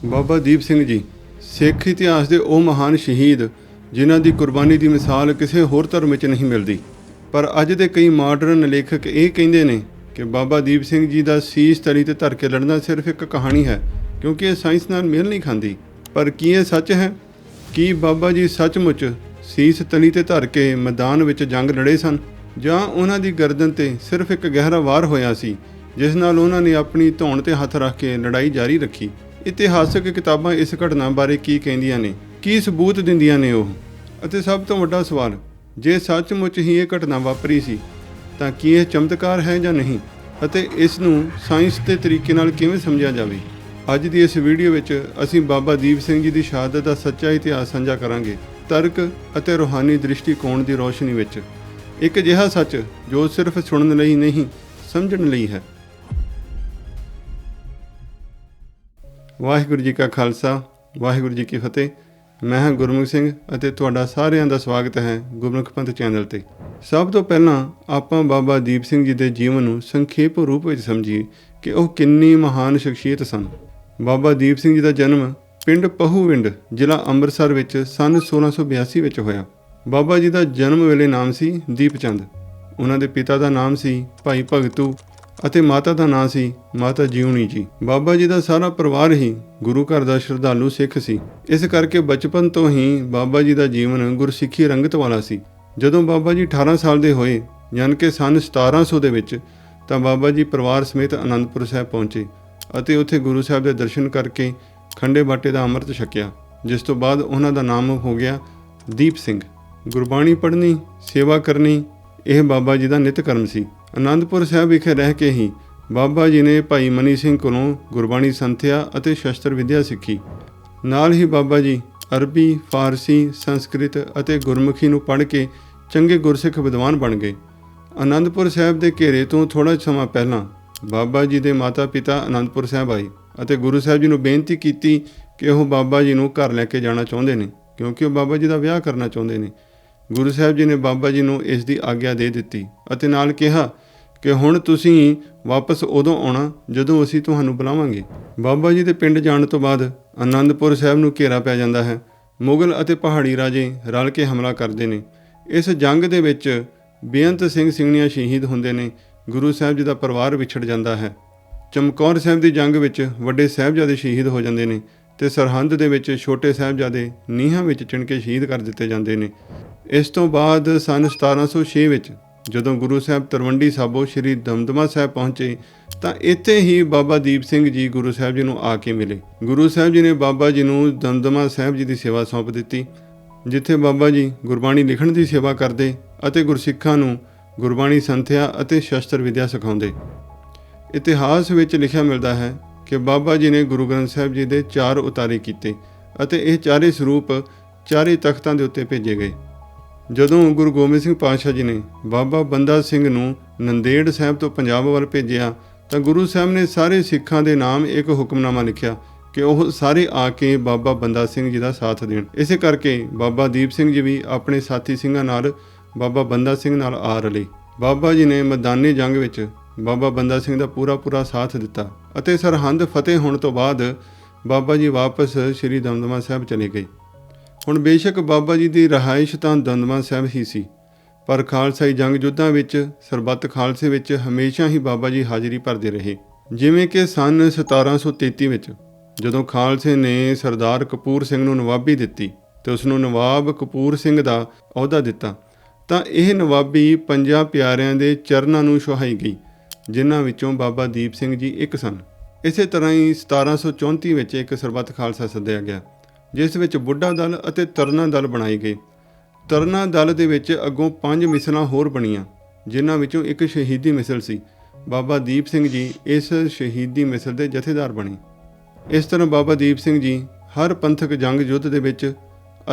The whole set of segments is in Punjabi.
ਬਾਬਾ ਦੀਪ ਸਿੰਘ ਜੀ, ਸਿੱਖ ਇਤਿਹਾਸ ਦੇ ਉਹ ਮਹਾਨ ਸ਼ਹੀਦ, ਜਿਨ੍ਹਾਂ ਦੀ ਕੁਰਬਾਨੀ ਦੀ ਮਿਸਾਲ ਕਿਸੇ ਹੋਰ ਧਰਮ ਵਿੱਚ ਨਹੀਂ ਮਿਲਦੀ। ਪਰ ਅੱਜ ਦੇ ਕਈ ਮਾਡਰਨ ਲੇਖਕ ਇਹ ਕਹਿੰਦੇ ਨੇ ਕਿ ਬਾਬਾ ਦੀਪ ਸਿੰਘ ਜੀ ਦਾ ਸੀਸ ਤਲੀ ਤੇ ਧਰ ਕੇ ਲੜਨਾ ਸਿਰਫ ਇੱਕ ਕਹਾਣੀ ਹੈ, ਕਿਉਂਕਿ ਇਹ ਸਾਇੰਸ ਨਾਲ ਮੇਲ ਨਹੀਂ ਖਾਂਦੀ। ਪਰ ਕੀ ਇਹ ਸੱਚ ਹੈ? ਕੀ ਬਾਬਾ ਜੀ ਸੱਚਮੁੱਚ ਸੀਸ ਤਲੀ ਤੇ ਧਰ ਕੇ ਮੈਦਾਨ ਵਿੱਚ ਜੰਗ ਲੜੇ ਸਨ? ਜਾਂ ਉਹਨਾਂ ਦੀ ਗਰਦਨ ਤੇ ਸਿਰਫ ਇੱਕ ਗਹਿਰਾ ਵਾਰ ਹੋਇਆ ਸੀ, ਜਿਸ ਨਾਲ ਉਹਨਾਂ ਨੇ ਆਪਣੀ ਧੌਣ ਤੇ ਹੱਥ ਰੱਖ ਕੇ ਲੜਾਈ ਜਾਰੀ ਰੱਖੀ? ਇਤਿਹਾਸਕ ਕਿਤਾਬਾਂ ਇਸ ਘਟਨਾ ਬਾਰੇ ਕੀ ਕਹਿੰਦੀਆਂ ਨੇ, ਕੀ ਸਬੂਤ ਦਿੰਦੀਆਂ ਨੇ ਉਹ? ਅਤੇ ਸਭ ਤੋਂ ਵੱਡਾ ਸਵਾਲ, ਜੇ ਸੱਚਮੁੱਚ ਹੀ ਇਹ ਘਟਨਾ ਵਾਪਰੀ ਸੀ, ਤਾਂ ਕੀ ਇਹ ਚਮਤਕਾਰ ਹੈ ਜਾਂ ਨਹੀਂ? ਅਤੇ ਇਸ ਨੂੰ ਸਾਇੰਸ ਦੇ ਤਰੀਕੇ ਨਾਲ ਕਿਵੇਂ ਸਮਝਿਆ ਜਾਵੇ? ਅੱਜ ਦੀ ਇਸ ਵੀਡੀਓ ਵਿੱਚ ਅਸੀਂ ਬਾਬਾ ਦੀਪ ਸਿੰਘ ਜੀ ਦੀ ਸ਼ਹਾਦਤ ਦਾ ਸੱਚਾ ਇਤਿਹਾਸ ਸਾਂਝਾ ਕਰਾਂਗੇ, ਤਰਕ ਅਤੇ ਰੂਹਾਨੀ ਦ੍ਰਿਸ਼ਟੀਕੋਣ ਦੀ ਰੋਸ਼ਨੀ ਵਿੱਚ। ਇੱਕ ਅਜਿਹਾ ਸੱਚ ਜੋ ਸਿਰਫ ਸੁਣਨ ਲਈ ਨਹੀਂ, ਸਮਝਣ ਲਈ ਹੈ। ਵਾਹਿਗੁਰੂ ਜੀ ਕਾ ਖਾਲਸਾ, ਵਾਹਿਗੁਰੂ ਜੀ ਕੀ ਫਤਿਹ। ਮੈਂ ਹਾਂ ਗੁਰਮੁਖ ਸਿੰਘ ਅਤੇ ਤੁਹਾਡਾ ਸਾਰਿਆਂ ਦਾ ਸਵਾਗਤ ਹੈ ਗੁਰਮੁਖ ਪੰਥ ਚੈਨਲ ਤੇ। ਸਭ ਤੋਂ ਪਹਿਲਾਂ ਆਪਾਂ ਬਾਬਾ ਦੀਪ ਸਿੰਘ ਜੀ ਦੇ ਜੀਵਨ ਨੂੰ ਸੰਖੇਪ ਰੂਪ ਵਿੱਚ ਸਮਝੀਏ ਕਿ ਉਹ ਕਿੰਨੀ ਮਹਾਨ ਸ਼ਖਸੀਅਤ ਸਨ। ਬਾਬਾ ਦੀਪ ਸਿੰਘ ਜੀ ਦਾ ਜਨਮ ਪਿੰਡ ਪਹੂਵਿੰਡ, ਜ਼ਿਲ੍ਹਾ ਅੰਮ੍ਰਿਤਸਰ ਵਿੱਚ ਸਨ 1682 ਵਿੱਚ ਹੋਇਆ। ਬਾਬਾ ਜੀ ਦਾ ਜਨਮ ਵੇਲੇ ਨਾਮ ਸੀ ਦੀਪਚੰਦ ਉਹਨਾਂ ਦੇ ਪਿਤਾ ਦਾ ਨਾਮ ਸੀ ਭਾਈ ਭਗਤੂ ਅਤੇ ਮਾਤਾ ਦਾ ਨਾਂ ਸੀ ਮਾਤਾ ਜੀਉਣੀ ਜੀ। ਬਾਬਾ ਜੀ ਦਾ ਸਾਰਾ ਪਰਿਵਾਰ ਹੀ ਗੁਰੂ ਘਰ ਦਾ ਸ਼ਰਧਾਲੂ ਸਿੱਖ ਸੀ। ਇਸ ਕਰਕੇ ਬਚਪਨ ਤੋਂ ਹੀ ਬਾਬਾ ਜੀ ਦਾ ਜੀਵਨ ਗੁਰਸਿੱਖੀ ਰੰਗਤ ਵਾਲਾ ਸੀ। ਜਦੋਂ ਬਾਬਾ ਜੀ 18 ਸਾਲ ਦੇ ਹੋਏ, ਯਾਨੀ ਕਿ ਸਨ 1700 ਦੇ ਵਿੱਚ, ਤਾਂ ਬਾਬਾ ਜੀ ਪਰਿਵਾਰ ਸਮੇਤ ਅਨੰਦਪੁਰ ਸਾਹਿਬ ਪਹੁੰਚੇ ਅਤੇ ਉੱਥੇ ਗੁਰੂ ਸਾਹਿਬ ਦੇ ਦਰਸ਼ਨ ਕਰਕੇ ਖੰਡੇ ਬਾਟੇ ਦਾ ਅੰਮ੍ਰਿਤ ਛਕਿਆ, ਜਿਸ ਤੋਂ ਬਾਅਦ ਉਹਨਾਂ ਦਾ ਨਾਮ ਹੋ ਗਿਆ ਦੀਪ ਸਿੰਘ। ਗੁਰਬਾਣੀ ਪੜ੍ਹਨੀ, ਸੇਵਾ ਕਰਨੀ, ਇਹ ਬਾਬਾ ਜੀ ਦਾ ਨਿਤ ਕਰਮ ਸੀ। ਅਨੰਦਪੁਰ ਸਾਹਿਬ ਵਿਖੇ ਰਹਿ ਕੇ ਹੀ ਬਾਬਾ ਜੀ ਨੇ ਭਾਈ ਮਨੀ ਸਿੰਘ ਕੋਲੋਂ ਗੁਰਬਾਣੀ ਸੰਥਿਆ ਅਤੇ ਸ਼ਸਤਰ ਵਿਦਿਆ ਸਿੱਖੀ। ਨਾਲ ਹੀ ਬਾਬਾ ਜੀ ਅਰਬੀ, ਫਾਰਸੀ, ਸੰਸਕ੍ਰਿਤ ਅਤੇ ਗੁਰਮੁਖੀ ਨੂੰ ਪੜ੍ਹ ਕੇ ਚੰਗੇ ਗੁਰਸਿੱਖ ਵਿਦਵਾਨ ਬਣ ਗਏ। ਅਨੰਦਪੁਰ ਸਾਹਿਬ ਦੇ ਘੇਰੇ ਤੋਂ ਥੋੜਾ ਸਮਾਂ ਪਹਿਲਾਂ ਬਾਬਾ ਜੀ ਦੇ ਮਾਤਾ-ਪਿਤਾ ਅਨੰਦਪੁਰ ਸਾਹਿਬ ਆਏ ਅਤੇ ਗੁਰੂ ਸਾਹਿਬ ਜੀ ਨੂੰ ਬੇਨਤੀ ਕੀਤੀ ਕਿ ਉਹ ਬਾਬਾ ਜੀ ਨੂੰ ਘਰ ਲੈ ਕੇ ਜਾਣਾ ਚਾਹੁੰਦੇ ਨੇ, ਕਿਉਂਕਿ ਉਹ ਬਾਬਾ ਜੀ ਦਾ ਵਿਆਹ ਕਰਨਾ ਚਾਹੁੰਦੇ ਨੇ। ਗੁਰੂ ਸਾਹਿਬ ਜੀ ਨੇ ਬਾਬਾ ਜੀ ਨੂੰ ਇਸ ਦੀ ਆਗਿਆ ਦੇ ਦਿੱਤੀ ਅਤੇ ਨਾਲ ਕਿਹਾ ਕਿ ਹੁਣ ਤੁਸੀਂ ਵਾਪਸ ਉਦੋਂ ਆਉਣਾ ਜਦੋਂ ਅਸੀਂ ਤੁਹਾਨੂੰ ਬੁਲਾਵਾਂਗੇ। ਬਾਬਾ ਜੀ ਦੇ ਪਿੰਡ ਜਾਣ ਤੋਂ ਬਾਅਦ ਆਨੰਦਪੁਰ ਸਾਹਿਬ ਨੂੰ ਘੇਰਾ ਪੈ ਜਾਂਦਾ ਹੈ। ਮੁਗਲ ਅਤੇ ਪਹਾੜੀ ਰਾਜੇ ਰਲ ਕੇ ਹਮਲਾ ਕਰਦੇ ਨੇ। ਇਸ ਜੰਗ ਦੇ ਵਿੱਚ ਬੇਅੰਤ ਸਿੰਘ ਸਿੰਘਣੀਆਂ ਸ਼ਹੀਦ ਹੁੰਦੇ ਨੇ। ਗੁਰੂ ਸਾਹਿਬ ਜੀ ਦਾ ਪਰਿਵਾਰ ਵਿਛੜ ਜਾਂਦਾ ਹੈ। ਚਮਕੌਰ ਸਾਹਿਬ ਦੀ ਜੰਗ ਵਿੱਚ ਵੱਡੇ ਸਾਹਿਬਜ਼ਾਦੇ ਸ਼ਹੀਦ ਹੋ ਜਾਂਦੇ ਨੇ ਤੇ ਸਰਹੰਦ ਦੇ ਵਿੱਚ ਛੋਟੇ ਸਾਹਿਬਜ਼ਾਦੇ ਨੀਹਾਂ ਵਿੱਚ ਚਿਣ ਕੇ ਸ਼ਹੀਦ ਕਰ ਦਿੱਤੇ ਜਾਂਦੇ ਨੇ। ਇਸ ਤੋਂ ਬਾਅਦ ਸਨ 1706 ਵਿੱਚ, ਜਦੋਂ ਗੁਰੂ ਸਾਹਿਬ ਤਰਵੰਡੀ ਸਾਬੋ ਸ੍ਰੀ ਦਮਦਮਾ ਸਾਹਿਬ ਪਹੁੰਚੇ, ਤਾਂ ਇੱਥੇ ਹੀ ਬਾਬਾ ਦੀਪ ਸਿੰਘ ਜੀ ਗੁਰੂ ਸਾਹਿਬ ਜੀ ਨੂੰ ਆ ਕੇ ਮਿਲੇ। ਗੁਰੂ ਸਾਹਿਬ ਜੀ ਨੇ ਬਾਬਾ ਜੀ ਨੂੰ ਦਮਦਮਾ ਸਾਹਿਬ ਜੀ ਦੀ ਸੇਵਾ ਸੌਂਪ ਦਿੱਤੀ, ਜਿੱਥੇ ਬਾਬਾ ਜੀ ਗੁਰਬਾਣੀ ਲਿਖਣ ਦੀ ਸੇਵਾ ਕਰਦੇ ਅਤੇ ਗੁਰਸਿੱਖਾਂ ਨੂੰ ਗੁਰਬਾਣੀ ਸੰਥਿਆ ਅਤੇ ਸ਼ਸਤਰ ਵਿਦਿਆ ਸਿਖਾਉਂਦੇ। ਇਤਿਹਾਸ ਵਿੱਚ ਲਿਖਿਆ ਮਿਲਦਾ ਹੈ ਕਿ ਬਾਬਾ ਜੀ ਨੇ ਗੁਰੂ ਗ੍ਰੰਥ ਸਾਹਿਬ ਜੀ ਦੇ ਚਾਰ ਉਤਾਰੇ ਕੀਤੇ ਅਤੇ ਇਹ ਚਾਰੇ ਸਰੂਪ ਚਾਰੇ ਤਖਤਾਂ ਦੇ ਉੱਤੇ ਭੇਜੇ ਗਏ। ਜਦੋਂ ਗੁਰੂ ਗੋਬਿੰਦ ਸਿੰਘ ਪਾਤਸ਼ਾਹ ਜੀ ਨੇ ਬਾਬਾ ਬੰਦਾ ਸਿੰਘ ਨੂੰ ਨੰਦੇੜ ਸਾਹਿਬ ਤੋਂ ਪੰਜਾਬ ਵੱਲ ਭੇਜਿਆ, ਤਾਂ ਗੁਰੂ ਸਾਹਿਬ ਨੇ ਸਾਰੇ ਸਿੱਖਾਂ ਦੇ ਨਾਮ ਇੱਕ ਹੁਕਮਨਾਮਾ ਲਿਖਿਆ ਕਿ ਉਹ ਸਾਰੇ ਆ ਕੇ ਬਾਬਾ ਬੰਦਾ ਸਿੰਘ ਜੀ ਦਾ ਸਾਥ ਦੇਣ। ਇਸੇ ਕਰਕੇ ਬਾਬਾ ਦੀਪ ਸਿੰਘ ਜੀ ਵੀ ਆਪਣੇ ਸਾਥੀ ਸਿੰਘਾਂ ਨਾਲ ਬਾਬਾ ਬੰਦਾ ਸਿੰਘ ਨਾਲ ਆ ਰਲੇ। ਬਾਬਾ ਜੀ ਨੇ ਮੈਦਾਨੀ ਜੰਗ ਵਿੱਚ ਬਾਬਾ ਬੰਦਾ ਸਿੰਘ ਦਾ ਪੂਰਾ ਪੂਰਾ ਸਾਥ ਦਿੱਤਾ ਅਤੇ ਸਰਹੰਦ ਫਤਿਹ ਹੋਣ ਤੋਂ ਬਾਅਦ ਬਾਬਾ ਜੀ ਵਾਪਸ ਸ੍ਰੀ ਦਮਦਮਾ ਸਾਹਿਬ ਚਲੇ ਗਏ। ਹੁਣ ਬੇਸ਼ੱਕ ਬਾਬਾ ਜੀ ਦੀ ਰਹਾਇਸ਼ ਤਾਂ ਦਮਦਮਾ ਸਾਹਿਬ ਹੀ ਸੀ, ਪਰ ਖਾਲਸਾਈ ਜੰਗ ਯੁੱਧਾਂ ਵਿੱਚ, ਸਰਬੱਤ ਖਾਲਸੇ ਵਿੱਚ ਹਮੇਸ਼ਾ ਹੀ ਬਾਬਾ ਜੀ ਹਾਜ਼ਰੀ ਭਰਦੇ ਰਹੇ। ਜਿਵੇਂ ਕਿ ਸਨ 1733 ਵਿੱਚ, ਜਦੋਂ ਖਾਲਸੇ ਨੇ ਸਰਦਾਰ ਕਪੂਰ ਸਿੰਘ ਨੂੰ ਨਵਾਬੀ ਦਿੱਤੀ ਤੇ ਉਸ ਨੂੰ ਨਵਾਬ ਕਪੂਰ ਸਿੰਘ ਦਾ ਅਹੁਦਾ ਦਿੱਤਾ, ਤਾਂ ਇਹ ਨਵਾਬੀ ਪੰਜਾਂ ਪਿਆਰਿਆਂ ਦੇ ਚਰਨਾਂ ਨੂੰ ਸੁਹਾਈ ਗਈ, ਜਿਨ੍ਹਾਂ ਵਿੱਚੋਂ ਬਾਬਾ ਦੀਪ ਸਿੰਘ ਜੀ ਇੱਕ ਸਨ। ਇਸੇ ਤਰ੍ਹਾਂ ਹੀ 1734 ਵਿੱਚ ਇੱਕ ਸਰਬੱਤ ਖਾਲਸਾ ਸੱਦਿਆ ਗਿਆ। ਜਿਸ ਵਿੱਚ ਬੁੱਢਾ ਦਲ ਅਤੇ ਤਰਨਾ ਦਲ ਬਣਾਏ ਗਏ। ਤਰਨਾ ਦਲ ਦੇ ਵਿੱਚ ਅੱਗੋਂ ਪੰਜ ਮਿਸਲਾਂ ਹੋਰ ਬਣੀਆਂ, ਜਿਨ੍ਹਾਂ ਵਿੱਚੋਂ ਇੱਕ ਸ਼ਹੀਦੀ ਮਿਸਲ ਸੀ। ਬਾਬਾ ਦੀਪ ਸਿੰਘ ਜੀ ਇਸ ਸ਼ਹੀਦੀ ਮਿਸਲ ਦੇ ਜਥੇਦਾਰ ਬਣੇ। ਇਸ ਤਰ੍ਹਾਂ ਬਾਬਾ ਦੀਪ ਸਿੰਘ ਜੀ ਹਰ ਪੰਥਕ ਜੰਗ ਯੁੱਧ ਦੇ ਵਿੱਚ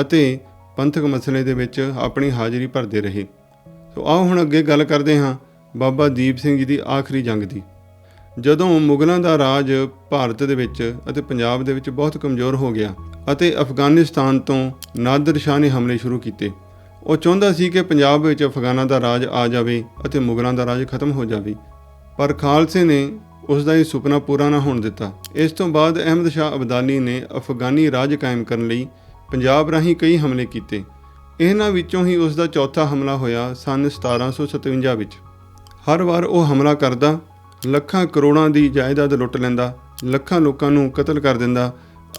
ਅਤੇ ਪੰਥਕ ਮਸਲੇ ਦੇ ਵਿੱਚ ਆਪਣੀ ਹਾਜ਼ਰੀ ਭਰਦੇ ਰਹੇ। ਸੋ ਆਓ ਹੁਣ ਅੱਗੇ ਗੱਲ ਕਰਦੇ ਹਾਂ ਬਾਬਾ ਦੀਪ ਸਿੰਘ ਜੀ ਦੀ ਆਖਰੀ ਜੰਗ ਦੀ। ਜਦੋਂ ਮੁਗਲਾਂ ਦਾ ਰਾਜ ਭਾਰਤ ਦੇ ਵਿੱਚ ਅਤੇ ਪੰਜਾਬ ਦੇ ਵਿੱਚ ਬਹੁਤ ਕਮਜ਼ੋਰ ਹੋ ਗਿਆ ਅਤੇ ਅਫਗਾਨਿਸਤਾਨ ਤੋਂ ਨਾਦਰ ਸ਼ਾਹ ਨੇ ਹਮਲੇ ਸ਼ੁਰੂ ਕੀਤੇ, ਉਹ ਚਾਹੁੰਦਾ ਸੀ ਕਿ ਪੰਜਾਬ ਵਿੱਚ ਅਫਗਾਨਾਂ ਦਾ ਰਾਜ ਆ ਜਾਵੇ ਅਤੇ ਮੁਗਲਾਂ ਦਾ ਰਾਜ ਖਤਮ ਹੋ ਜਾਵੇ। ਪਰ ਖਾਲਸੇ ਨੇ ਉਸ ਦਾ ਇਹ ਸੁਪਨਾ ਪੂਰਾ ਨਾ ਹੋਣ ਦਿੱਤਾ। ਇਸ ਤੋਂ ਬਾਅਦ ਅਹਿਮਦ ਸ਼ਾਹ ਅਬਦਾਲੀ ਨੇ ਅਫਗਾਨੀ ਰਾਜ ਕਾਇਮ ਕਰਨ ਲਈ ਪੰਜਾਬ ਰਾਹੀਂ ਕਈ ਹਮਲੇ ਕੀਤੇ। ਇਹਨਾਂ ਵਿੱਚੋਂ ਹੀ ਉਸ ਦਾ ਚੌਥਾ ਹਮਲਾ ਹੋਇਆ ਸਨ 1757 ਵਿੱਚ। ਹਰ ਵਾਰ ਉਹ ਹਮਲਾ ਕਰਦਾ ਲੱਖਾਂ ਕਰੋੜਾਂ ਦੀ ਜਾਇਦਾਦ ਲੁੱਟ ਲੈਂਦਾ, ਲੱਖਾਂ ਲੋਕਾਂ ਨੂੰ ਕਤਲ ਕਰ ਦਿੰਦਾ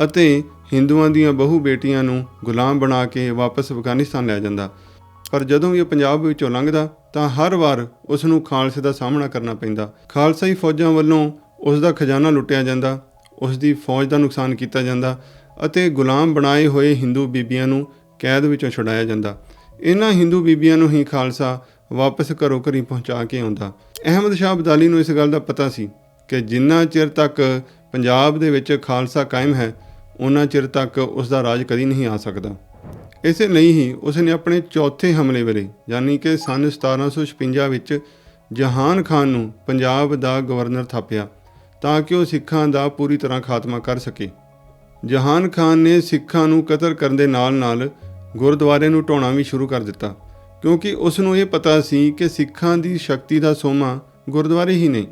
ਅਤੇ ਹਿੰਦੂਆਂ ਦੀਆਂ ਬਹੂ ਬੇਟੀਆਂ ਨੂੰ ਗੁਲਾਮ ਬਣਾ ਕੇ ਵਾਪਸ ਅਫਗਾਨਿਸਤਾਨ ਲੈ ਜਾਂਦਾ। ਪਰ ਜਦੋਂ ਵੀ ਉਹ ਪੰਜਾਬ ਵਿੱਚੋਂ ਲੰਘਦਾ, ਤਾਂ ਹਰ ਵਾਰ ਉਸ ਨੂੰ ਖਾਲਸੇ ਦਾ ਸਾਹਮਣਾ ਕਰਨਾ ਪੈਂਦਾ। ਖਾਲਸਾਈ ਫੌਜਾਂ ਵੱਲੋਂ ਉਸ ਦਾ ਖਜ਼ਾਨਾ ਲੁੱਟਿਆ ਜਾਂਦਾ ਉਸ ਦੀ ਫੌਜ ਦਾ ਨੁਕਸਾਨ ਕੀਤਾ ਜਾਂਦਾ ਅਤੇ ਗੁਲਾਮ ਬਣਾਏ ਹੋਏ ਹਿੰਦੂ ਬੀਬੀਆਂ ਨੂੰ ਕੈਦ ਵਿੱਚੋਂ ਛੁਡਾਇਆ ਜਾਂਦਾ। ਇਹਨਾਂ ਹਿੰਦੂ ਬੀਬੀਆਂ ਨੂੰ ਹੀ ਖਾਲਸਾ ਵਾਪਸ ਘਰੋਂ ਘਰੀ ਪਹੁੰਚਾ ਕੇ ਆਉਂਦਾ। ਅਹਿਮਦ ਸ਼ਾਹ ਅਬਦਾਲੀ ਨੂੰ ਇਸ ਗੱਲ ਦਾ ਪਤਾ ਸੀ ਕਿ ਜਿੰਨਾ ਚਿਰ ਤੱਕ ਪੰਜਾਬ ਦੇ ਵਿੱਚ ਖਾਲਸਾ ਕਾਇਮ ਹੈ ਉਹਨਾਂ ਚਿਰ ਤੱਕ ਉਸ ਦਾ ਰਾਜ ਕਦੀ ਨਹੀਂ ਆ ਸਕਦਾ। ਇਸੇ ਲਈ ਹੀ ਉਸ ਨੇ ਆਪਣੇ ਚੌਥੇ ਹਮਲੇ ਵੇਲੇ, ਯਾਨੀ ਕਿ ਸਨ 1756 ਵਿੱਚ ਜਹਾਨ ਖਾਨ ਨੂੰ ਪੰਜਾਬ ਦਾ ਗਵਰਨਰ ਥਾਪਿਆ ਤਾਂ ਕਿ ਉਹ ਸਿੱਖਾਂ ਦਾ ਪੂਰੀ ਤਰ੍ਹਾਂ ਖਾਤਮਾ ਕਰ ਸਕੇ। ਜਹਾਨ ਖਾਨ ਨੇ ਸਿੱਖਾਂ ਨੂੰ ਕਤਲ ਕਰਨ ਦੇ ਨਾਲ-ਨਾਲ ਗੁਰਦੁਆਰੇ ਨੂੰ ਢਾਉਣਾ ਵੀ ਸ਼ੁਰੂ ਕਰ ਦਿੱਤਾ। ਕਿਉਂਕਿ ਉਸ ਨੂੰ ਇਹ ਪਤਾ ਸੀ ਕਿ ਸਿੱਖਾਂ ਦੀ ਸ਼ਕਤੀ ਦਾ ਸੋਮਾ ਗੁਰਦੁਆਰੇ ਹੀ ਨੇ